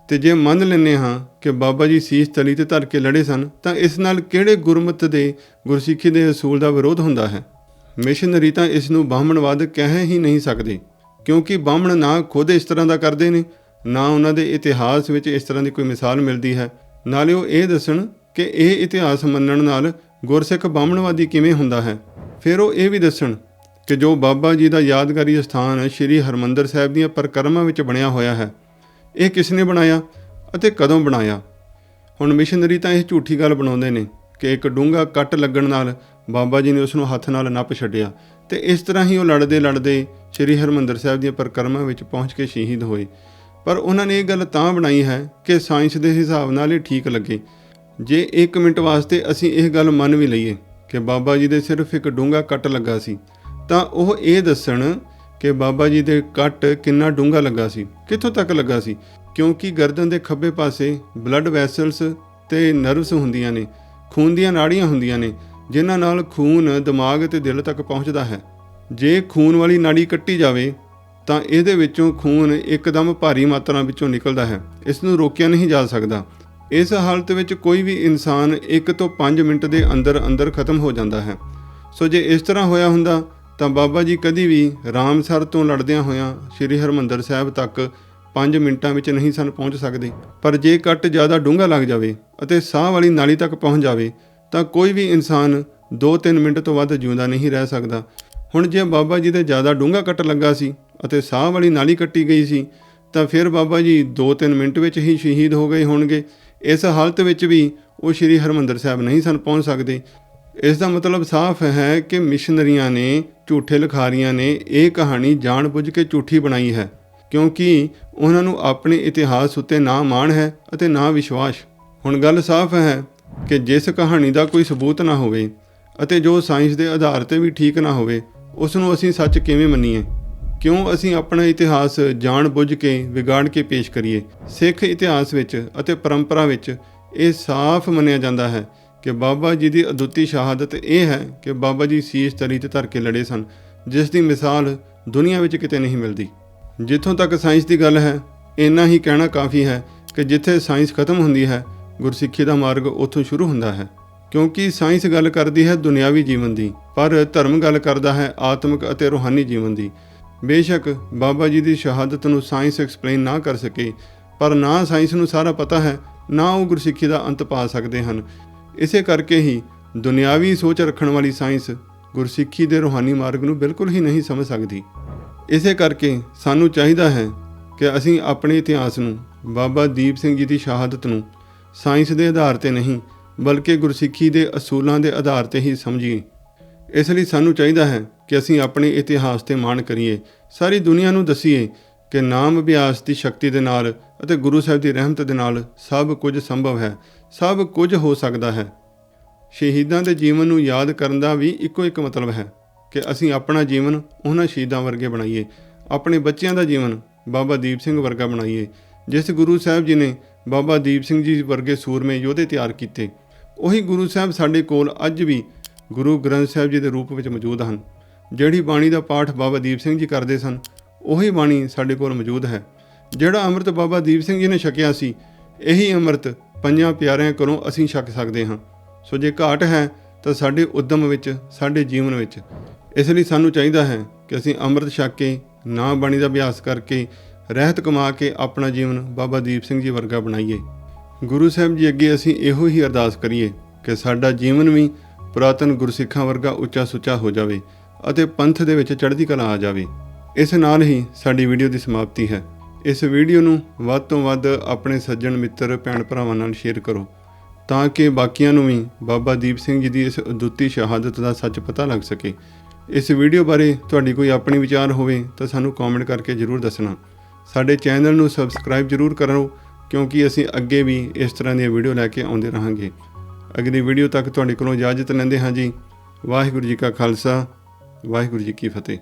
ਤੇ ਜੇ ਮੰਨ ਲੈਂਦੇ ਹਾਂ ਕਿ ਬਾਬਾ ਜੀ ਸੀਸ ਤਲੀ ਤੇ ਧਰ ਕੇ ਲੜੇ ਸਨ, ਤਾਂ ਇਸ ਨਾਲ ਕਿਹੜੇ ਗੁਰਮਤ ਦੇ ਗੁਰਸਿੱਖੀ ਦੇ ਅਸੂਲ ਦਾ ਵਿਰੋਧ ਹੁੰਦਾ ਹੈ? ਮਿਸ਼ਨਰੀ ਤਾਂ ਇਸ ਨੂੰ ਬਾਹਮਣਵਾਦ ਕਹਿ ਹੀ ਨਹੀਂ ਸਕਦੇ, ਕਿਉਂਕਿ ਬਾਹਮਣ ਨਾ ਖੁਦ ਇਸ ਤਰ੍ਹਾਂ ਦਾ ਕਰਦੇ ਨੇ, ਨਾ ਉਹਨਾਂ ਦੇ ਇਤਿਹਾਸ ਵਿੱਚ ਇਸ ਤਰ੍ਹਾਂ ਦੀ ਕੋਈ ਮਿਸਾਲ ਮਿਲਦੀ ਹੈ। ਨਾਲੇ ਉਹ ਇਹ ਦੱਸਣ ਕਿ ਇਹ ਇਤਿਹਾਸ ਮੰਨਣ ਨਾਲ ਗੁਰਸਿੱਖ ਬਾਹਮਣਵਾਦੀ ਕਿਵੇਂ ਹੁੰਦਾ ਹੈ? ਫਿਰ ਉਹ ਇਹ ਵੀ ਦੱਸਣ ਕਿ ਜੋ ਬਾਬਾ ਜੀ ਦਾ ਯਾਦਗਾਰੀ ਸਥਾਨ ਸ੍ਰੀ ਹਰਮੰਦਰ ਸਾਹਿਬ ਦੀਆਂ ਪਰਕਰਮਾਂ ਵਿੱਚ ਬਣਿਆ ਹੋਇਆ ਹੈ। ਇਹ ਕਿਸ ਨੇ ਬਣਾਇਆ ਅਤੇ ਕਦੋਂ ਬਣਾਇਆ? ਹੁਣ ਮਿਸ਼ਨਰੀ ਤਾਂ ਇਹ ਝੂਠੀ ਗੱਲ ਬਣਾਉਂਦੇ ਨੇ ਕਿ ਇੱਕ ਡੂੰਘਾ ਕੱਟ ਲੱਗਣ ਨਾਲ ਬਾਬਾ ਜੀ ਨੇ ਉਸ ਨੂੰ ਹੱਥ ਨਾਲ ਨੱਪ ਛੱਡਿਆ ਤੇ ਇਸ ਤਰ੍ਹਾਂ ਹੀ ਉਹ ਲੜਦੇ ਲੜਦੇ ਸ੍ਰੀ ਹਰਮੰਦਰ ਸਾਹਿਬ ਦੀਆਂ ਪਰਕਰਮਾਂ ਵਿੱਚ ਪਹੁੰਚ ਕੇ ਸ਼ਹੀਦ ਹੋਏ। ਪਰ ਉਹਨਾਂ ਨੇ ਇਹ ਗੱਲ ਤਾਂ ਬਣਾਈ ਹੈ ਕਿ ਸਾਇੰਸ ਦੇ ਹਿਸਾਬ ਨਾਲ ਇਹ ਠੀਕ ਲੱਗੇ। ਜੇ 1 ਮਿੰਟ ਵਾਸਤੇ ਅਸੀਂ ਇਹ ਗੱਲ ਮੰਨ ਵੀ ਲਈਏ ਕਿ ਬਾਬਾ ਜੀ ਦੇ ਸਿਰਫ ਇੱਕ ਡੂੰਘਾ ਕੱਟ ਲੱਗਾ ਸੀ, ਤਾਂ ਉਹ ਇਹ ਦੱਸਣ ਕਿ ਬਾਬਾ ਜੀ ਦੇ ਕੱਟ ਕਿੰਨਾ ਡੂੰਘਾ ਲੱਗਾ ਸੀ, ਕਿੱਥੋਂ ਤੱਕ ਲੱਗਾ ਸੀ? ਕਿਉਂਕਿ ਗਰਦਨ ਦੇ ਖੱਬੇ ਪਾਸੇ ਬਲੱਡ ਵੈਸਲਸ ਤੇ ਨਰਵਸ ਹੁੰਦੀਆਂ ਨੇ, ਖੂਨ ਦੀਆਂ ਨਾੜੀਆਂ ਹੁੰਦੀਆਂ ਨੇ, ਜਿਨ੍ਹਾਂ ਨਾਲ ਖੂਨ ਦਿਮਾਗ ਤੇ ਦਿਲ ਤੱਕ ਪਹੁੰਚਦਾ ਹੈ। ਜੇ ਖੂਨ ਵਾਲੀ ਨਾੜੀ ਕੱਟੀ ਜਾਵੇ, ਤਾਂ ਇਹਦੇ ਵਿੱਚੋਂ ਖੂਨ ਇੱਕਦਮ ਭਾਰੀ ਮਾਤਰਾ ਵਿੱਚੋਂ ਨਿਕਲਦਾ ਹੈ, ਇਸ ਨੂੰ ਰੋਕਿਆ ਨਹੀਂ ਜਾ ਸਕਦਾ। ਇਸ ਹਾਲਤ ਵਿੱਚ ਕੋਈ ਵੀ ਇਨਸਾਨ 1 ਤੋਂ 5 ਮਿੰਟ ਦੇ ਅੰਦਰ ਅੰਦਰ ਖਤਮ ਹੋ ਜਾਂਦਾ ਹੈ। ਸੋ ਜੇ ਇਸ ਤਰ੍ਹਾਂ ਹੋਇਆ ਹੁੰਦਾ ਤਾਂ ਬਾਬਾ ਜੀ ਕਦੀ ਵੀ ਰਾਮਸਰ ਤੋਂ ਲੜਦਿਆਂ ਹੋਇਆਂ ਸ੍ਰੀ ਹਰਮੰਦਰ ਸਾਹਿਬ ਤੱਕ 5 ਮਿੰਟਾਂ ਵਿੱਚ ਨਹੀਂ ਸਨ ਪਹੁੰਚ ਸਕਦੇ। ਪਰ ਜੇ ਕੱਟ ਜ਼ਿਆਦਾ ਡੂੰਘਾ ਲੱਗ ਜਾਵੇ ਅਤੇ ਸਾਹ ਵਾਲੀ ਨਾਲੀ ਤੱਕ ਪਹੁੰਚ ਜਾਵੇ, ਤਾਂ ਕੋਈ ਵੀ ਇਨਸਾਨ 2-3 ਮਿੰਟ ਤੋਂ ਵੱਧ ਜਿਉਂਦਾ ਨਹੀਂ ਰਹਿ ਸਕਦਾ। ਹੁਣ ਜੇ ਬਾਬਾ ਜੀ ਦੇ ਜ਼ਿਆਦਾ ਡੂੰਘਾ ਕੱਟ ਲੱਗਾ ਸੀ ਅਤੇ ਸਾਹ ਵਾਲੀ ਨਾਲੀ ਕੱਟੀ ਗਈ ਸੀ, ਤਾਂ ਫਿਰ ਬਾਬਾ ਜੀ 2-3 ਮਿੰਟ ਵਿੱਚ ਹੀ ਸ਼ਹੀਦ ਹੋ ਗਏ ਹੋਣਗੇ। ਇਸ ਹਾਲਤ ਵਿੱਚ ਵੀ ਉਹ ਸ਼੍ਰੀ ਹਰਮੰਦਰ ਸਾਹਿਬ ਨਹੀਂ ਸਨ ਪਹੁੰਚ ਸਕਦੇ। ਇਸ ਦਾ ਮਤਲਬ ਸਾਫ਼ ਹੈ ਕਿ ਮਿਸ਼ਨਰੀਆਂ ਨੇ, ਝੂਠੇ ਲਿਖਾਰੀਆਂ ਨੇ ਇਹ ਕਹਾਣੀ ਜਾਣਬੁੱਝ ਕੇ ਝੂਠੀ ਬਣਾਈ ਹੈ, ਕਿਉਂਕਿ ਉਹਨਾਂ ਨੂੰ ਆਪਣੇ ਇਤਿਹਾਸ ਉੱਤੇ ਨਾ ਮਾਣ ਹੈ ਅਤੇ ਨਾ ਵਿਸ਼ਵਾਸ। ਹੁਣ ਗੱਲ ਸਾਫ਼ ਹੈ ਕਿ ਜਿਸ ਕਹਾਣੀ ਦਾ ਕੋਈ ਸਬੂਤ ਨਾ ਹੋਵੇ ਅਤੇ ਜੋ ਸਾਇੰਸ ਦੇ ਆਧਾਰ ਤੇ ਵੀ ਠੀਕ ਨਾ ਹੋਵੇ ਉਸ ਨੂੰ ਅਸੀਂ ਸੱਚ ਕਿਵੇਂ ਮੰਨੀਏ? ਕਿਉਂ ਅਸੀਂ ਆਪਣਾ ਇਤਿਹਾਸ ਜਾਣਬੁੱਝ ਕੇ ਵਿਗਾੜ ਕੇ ਪੇਸ਼ ਕਰੀਏ? ਸਿੱਖ ਇਤਿਹਾਸ ਵਿੱਚ ਅਤੇ ਪਰੰਪਰਾ ਵਿੱਚ ਇਹ ਸਾਫ਼ ਮੰਨਿਆ ਜਾਂਦਾ ਹੈ ਕਿ ਬਾਬਾ ਜੀ ਦੀ ਅਦੁੱਤੀ ਸ਼ਹਾਦਤ ਇਹ ਹੈ ਕਿ ਬਾਬਾ ਜੀ ਸੀਸ ਤਲੀ ਤੇ ਧਰ ਕੇ ਲੜੇ ਸਨ, ਜਿਸ ਦੀ ਮਿਸਾਲ ਦੁਨੀਆ ਵਿੱਚ ਕਿਤੇ ਨਹੀਂ ਮਿਲਦੀ। ਜਿੱਥੋਂ ਤੱਕ ਸਾਇੰਸ ਦੀ ਗੱਲ ਹੈ, ਇੰਨਾ ਹੀ ਕਹਿਣਾ ਕਾਫੀ ਹੈ ਕਿ ਜਿੱਥੇ ਸਾਇੰਸ ਖਤਮ ਹੁੰਦੀ ਹੈ, ਗੁਰਸਿੱਖੀ ਦਾ ਮਾਰਗ ਉੱਥੋਂ ਸ਼ੁਰੂ ਹੁੰਦਾ ਹੈ। ਕਿਉਂਕਿ ਸਾਇੰਸ ਗੱਲ ਕਰਦੀ ਹੈ ਦੁਨਿਆਵੀ ਜੀਵਨ ਦੀ, ਪਰ ਧਰਮ ਗੱਲ ਕਰਦਾ ਹੈ ਆਤਮਿਕ ਅਤੇ ਰੂਹਾਨੀ ਜੀਵਨ ਦੀ। ਬੇਸ਼ੱਕ ਬਾਬਾ ਜੀ ਦੀ ਸ਼ਹਾਦਤ ਨੂੰ ਸਾਇੰਸ ਐਕਸਪਲੇਨ ਨਾ ਕਰ ਸਕੇ, ਪਰ ਨਾ ਸਾਇੰਸ ਨੂੰ ਸਾਰਾ ਪਤਾ ਹੈ, ਨਾ ਉਹ ਗੁਰਸਿੱਖੀ ਦਾ ਅੰਤ ਪਾ ਸਕਦੇ ਹਨ। ਇਸੇ ਕਰਕੇ ਹੀ ਦੁਨਿਆਵੀ ਸੋਚ ਰੱਖਣ ਵਾਲੀ ਸਾਇੰਸ ਗੁਰਸਿੱਖੀ ਦੇ ਰੂਹਾਨੀ ਮਾਰਗ ਨੂੰ ਬਿਲਕੁਲ ਹੀ ਨਹੀਂ ਸਮਝ ਸਕਦੀ। ਇਸੇ ਕਰਕੇ ਸਾਨੂੰ ਚਾਹੀਦਾ ਹੈ ਕਿ ਅਸੀਂ ਆਪਣੇ ਇਤਿਹਾਸ ਨੂੰ, ਬਾਬਾ ਦੀਪ ਸਿੰਘ ਜੀ ਦੀ ਸ਼ਹਾਦਤ ਨੂੰ ਸਾਇੰਸ ਦੇ ਆਧਾਰ ਤੇ ਨਹੀਂ, ਬਲਕਿ ਗੁਰਸਿੱਖੀ ਦੇ ਅਸੂਲਾਂ ਦੇ ਆਧਾਰ ਤੇ ਹੀ ਸਮਝੀਏ। ਇਸ ਲਈ ਸਾਨੂੰ ਚਾਹੀਦਾ ਹੈ ਕਿ ਅਸੀਂ ਆਪਣੇ ਇਤਿਹਾਸ ਤੇ ਮਾਣ ਕਰੀਏ, ਸਾਰੀ ਦੁਨੀਆ ਨੂੰ ਦਸੀਏ ਕਿ ਨਾਮ ਅਭਿਆਸ ਦੀ ਸ਼ਕਤੀ ਦੇ ਨਾਲ ਅਤੇ ਗੁਰੂ ਸਾਹਿਬ ਦੀ ਰਹਿਮਤ ਦੇ ਨਾਲ ਸਭ ਕੁਝ ਸੰਭਵ ਹੈ, ਸਭ ਕੁਝ ਹੋ ਸਕਦਾ ਹੈ। ਸ਼ਹੀਦਾਂ ਦੇ ਜੀਵਨ ਨੂੰ ਯਾਦ ਕਰਨ ਦਾ ਵੀ ਇੱਕੋ ਇੱਕ ਮਤਲਬ ਹੈ ਕਿ ਅਸੀਂ ਆਪਣਾ ਜੀਵਨ ਉਹਨਾਂ ਸ਼ਹੀਦਾਂ ਵਰਗੇ ਬਣਾਈਏ, ਆਪਣੇ ਬੱਚਿਆਂ ਦਾ ਜੀਵਨ ਬਾਬਾ ਦੀਪ ਸਿੰਘ ਵਰਗਾ ਬਣਾਈਏ, ਜਿਸ ਗੁਰੂ ਸਾਹਿਬ ਜੀ ਨੇ ਬਾਬਾ ਦੀਪ ਸਿੰਘ ਜੀ ਵਰਗੇ ਸੂਰਮੇ ਯੋਧੇ ਤਿਆਰ ਕੀਤੇ। ਉਹੀ ਗੁਰੂ ਸਾਹਿਬ ਸਾਡੇ ਕੋਲ ਅੱਜ ਵੀ ਗੁਰੂ ਗ੍ਰੰਥ ਸਾਹਿਬ ਜੀ ਦੇ ਰੂਪ ਵਿੱਚ ਮੌਜੂਦ ਹਨ। ਜਿਹੜੀ ਬਾਣੀ ਦਾ ਪਾਠ ਬਾਬਾ ਦੀਪ ਸਿੰਘ ਜੀ ਕਰਦੇ ਸਨ, ਉਹੀ ਬਾਣੀ ਸਾਡੇ ਕੋਲ ਮੌਜੂਦ ਹੈ। ਜਿਹੜਾ ਅੰਮ੍ਰਿਤ ਬਾਬਾ ਦੀਪ ਸਿੰਘ ਜੀ ਨੇ ਛਕਿਆ ਸੀ, ਇਹੀ ਅੰਮ੍ਰਿਤ ਪੰਜਾਂ ਪਿਆਰਿਆਂ ਕੋਲੋਂ ਅਸੀਂ ਛਕ ਸਕਦੇ ਹਾਂ। ਸੋ ਜੇ ਘਾਟ ਹੈ, ਤਾਂ ਸਾਡੇ ਉਦਮ ਵਿੱਚ, ਸਾਡੇ ਜੀਵਨ ਵਿੱਚ, ਇਸ ਲਈ ਸਾਨੂੰ ਚਾਹੀਦਾ ਹੈ ਕਿ ਅਸੀਂ ਅੰਮ੍ਰਿਤ ਛਕ ਕੇ, ਨਾ ਬਾਣੀ ਦਾ ਅਭਿਆਸ ਕਰਕੇ, ਰਹਿਤ ਕਮਾ ਕੇ ਆਪਣਾ ਜੀਵਨ ਬਾਬਾ ਦੀਪ ਸਿੰਘ ਜੀ ਵਰਗਾ ਬਣਾਈਏ। ਗੁਰੂ ਸਾਹਿਬ ਜੀ ਅੱਗੇ ਅਸੀਂ ਇਹੋ ਹੀ ਅਰਦਾਸ ਕਰੀਏ ਕਿ ਸਾਡਾ ਜੀਵਨ ਵੀ ਪੁਰਾਤਨ ਗੁਰਸਿੱਖਾਂ ਵਰਗਾ ਉੱਚਾ ਸੁੱਚਾ ਹੋ ਜਾਵੇ ਅਤੇ ਪੰਥ ਦੇ ਵਿੱਚ ਚੜ੍ਹਦੀ ਕਲਾ ਆ ਜਾਵੇ। ਇਸ ਨਾਲ ਹੀ ਸਾਡੀ ਵੀਡੀਓ ਦੀ ਸਮਾਪਤੀ ਹੈ। ਇਸ ਵੀਡੀਓ ਨੂੰ ਵੱਧ ਤੋਂ ਵੱਧ ਆਪਣੇ ਸੱਜਣ ਮਿੱਤਰ, ਭੈਣ ਭਰਾਵਾਂ ਨਾਲ ਸ਼ੇਅਰ ਕਰੋ, ਤਾਂ ਕਿ ਬਾਕੀਆਂ ਨੂੰ ਵੀ ਬਾਬਾ ਦੀਪ ਸਿੰਘ ਜੀ ਦੀ ਇਸ ਅਦੁੱਤੀ ਸ਼ਹਾਦਤ ਦਾ ਸੱਚ ਪਤਾ ਲੱਗ ਸਕੇ। ਇਸ ਵੀਡੀਓ ਬਾਰੇ ਤੁਹਾਡੀ ਕੋਈ ਆਪਣੀ ਵਿਚਾਰ ਹੋਵੇ ਤਾਂ ਸਾਨੂੰ ਕਮੈਂਟ ਕਰਕੇ ਜਰੂਰ ਦੱਸਣਾ। ਸਾਡੇ ਚੈਨਲ ਨੂੰ ਸਬਸਕ੍ਰਾਈਬ ਜਰੂਰ ਕਰੋ, ਕਿਉਂਕਿ ਅਸੀਂ ਅੱਗੇ ਵੀ ਇਸ ਤਰ੍ਹਾਂ ਦੀਆਂ ਵੀਡੀਓ ਲੈ ਕੇ ਆਉਂਦੇ ਰਹਾਂਗੇ। ਅਗਲੀ ਵੀਡੀਓ ਤੱਕ ਤੁਹਾਡੇ ਕੋਲੋਂ ਇਜਾਜ਼ਤ ਲੈਂਦੇ ਹਾਂ ਜੀ। ਵਾਹਿਗੁਰੂ ਜੀ ਕਾ ਖਾਲਸਾ, ਵਾਹਿਗੁਰੂ ਜੀ ਕੀ ਫਤਿਹ।